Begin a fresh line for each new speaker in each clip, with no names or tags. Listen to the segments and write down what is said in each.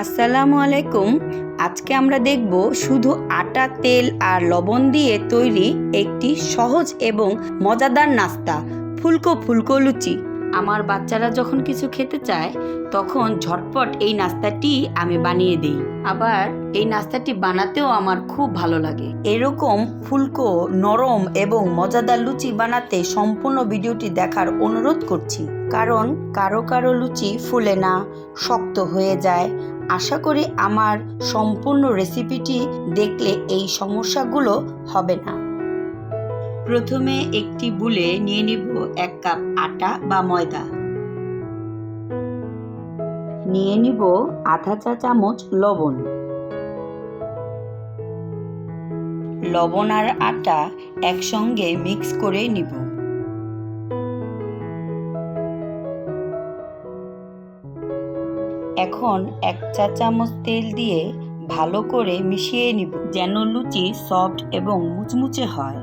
আসসালামু আলাইকুম। আজকে আমরা দেখব শুধু আটা, তেল আর লবণ দিয়ে তৈরি একটি সহজ এবং মজাদার নাস্তা, ফুলকো ফুলকো লুচি। আমার বাচ্চারা যখন কিছু খেতে চায়, তখন ঝটপট এই নাস্তাটি আমি বানিয়ে দিই। আবার এই নাস্তাটি বানাতেও আমার খুব ভালো লাগে। এরকম ফুলকো, নরম এবং মজাদার লুচি বানাতে সম্পূর্ণ ভিডিওটি দেখার অনুরোধ করছি। কারণ কারও কারও লুচি ফুলে না, শক্ত হয়ে যায় আশা করি আমার সম্পূর্ণ রেসিপিটি দেখলে এই সমস্যাগুলো হবে না। প্রথমে একটি বুলে নিয়ে নিব এক কাপ আটা বা ময়দা। নিয়ে নিব আধা চা চামচ লবণ। লবণ আর আটা একসঙ্গে মিক্স করে নিব। এখন এক চা চামচ তেল দিয়ে ভালো করে মিশিয়ে নিব যেন লুচি সফট এবং মুচমুচে হয়।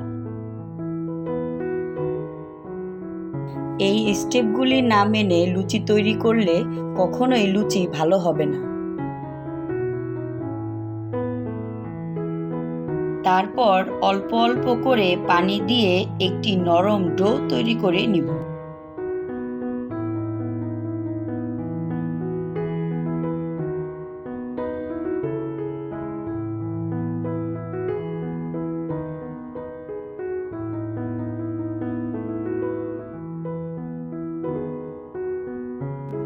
এই স্টেপগুলি না মেনে লুচি তৈরি করলে কখনোই লুচি ভালো হবে না। তারপর অল্প অল্প করে পানি দিয়ে একটি নরম ডো তৈরি করে নিব।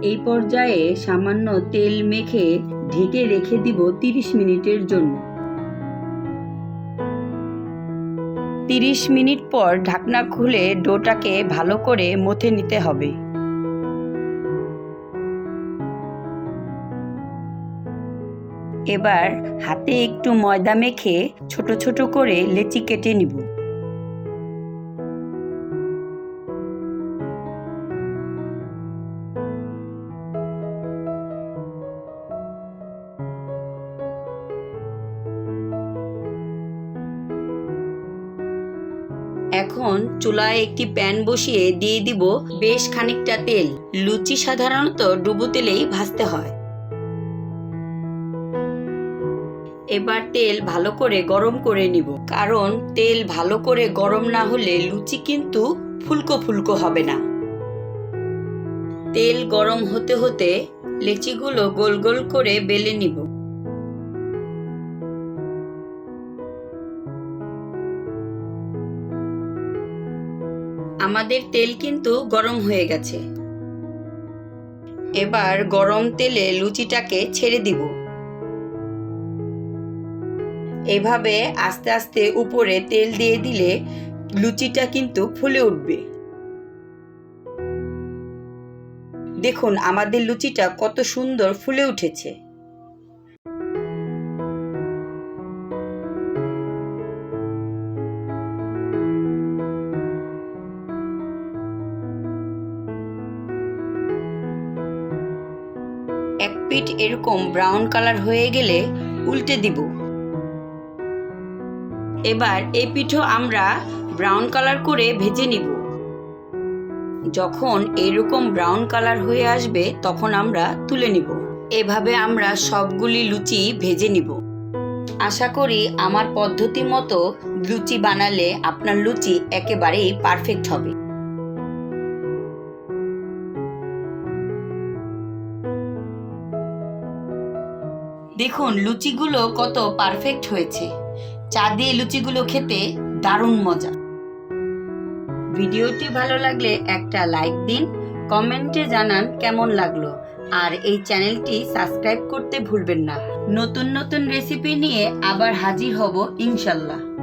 এই পর্যায়ে সামান্য তেল মেখে ঢেকে রেখে দিব তিরিশ মিনিটের জন্য। তিরিশ মিনিট পর ঢাকনা খুলে ডোটাকে ভালো করে মথে নিতে হবে। এবার হাতে একটু ময়দা মেখে ছোট ছোট করে লেচি কেটে নিব। এখন চুলায় একটি প্যান বসিয়ে দিয়ে দিব বেশ খানিকটা তেল। লুচি সাধারণত ডুবো তেলেই ভাজতে হয়। এবার তেল ভালো করে গরম করে নিব। কারণ তেল ভালো করে গরম না হলে লুচি কিন্তু ফুলকো ফুলকো হবে না। তেল গরম হতে হতে লেচিগুলো গোল গোল করে বেলে নিব। আমাদের তেল কিন্তু গরম হয়ে গেছে। এবার গরম তেলে লুচিটাকে ছেড়ে দিব। এভাবে আস্তে আস্তে উপরে তেল দিয়ে দিলে লুচিটা কিন্তু ফুলে উঠবে। দেখুন, আমাদের লুচিটা কত সুন্দর ফুলে উঠেছে। পিঠ এরকম ব্রাউন কালার হয়ে গেলে উল্টে দিব। এবার এই পিঠও আমরা ব্রাউন কালার করে ভেজে নিব। যখন এরকম ব্রাউন কালার হয়ে আসবে, তখন আমরা তুলে নিব। এভাবে আমরা সবগুলি লুচি ভেজে নিব। আশা করি আমার পদ্ধতি মতো লুচি বানালে আপনার লুচি একেবারেই পারফেক্ট হবে। দেখুন, লুচিগুলো কত পারফেক্ট হয়েছে। চা দিয়ে লুচিগুলো খেতে দারুণ মজা। ভিডিওটি ভালো লাগলে একটা লাইক দিন, কমেন্টে জানান কেমন লাগল। আর এই চ্যানেলটি সাবস্ক্রাইব করতে ভুলবেন না। নতুন নতুন রেসিপি নিয়ে আবার হাজির হব ইনশাল্লাহ।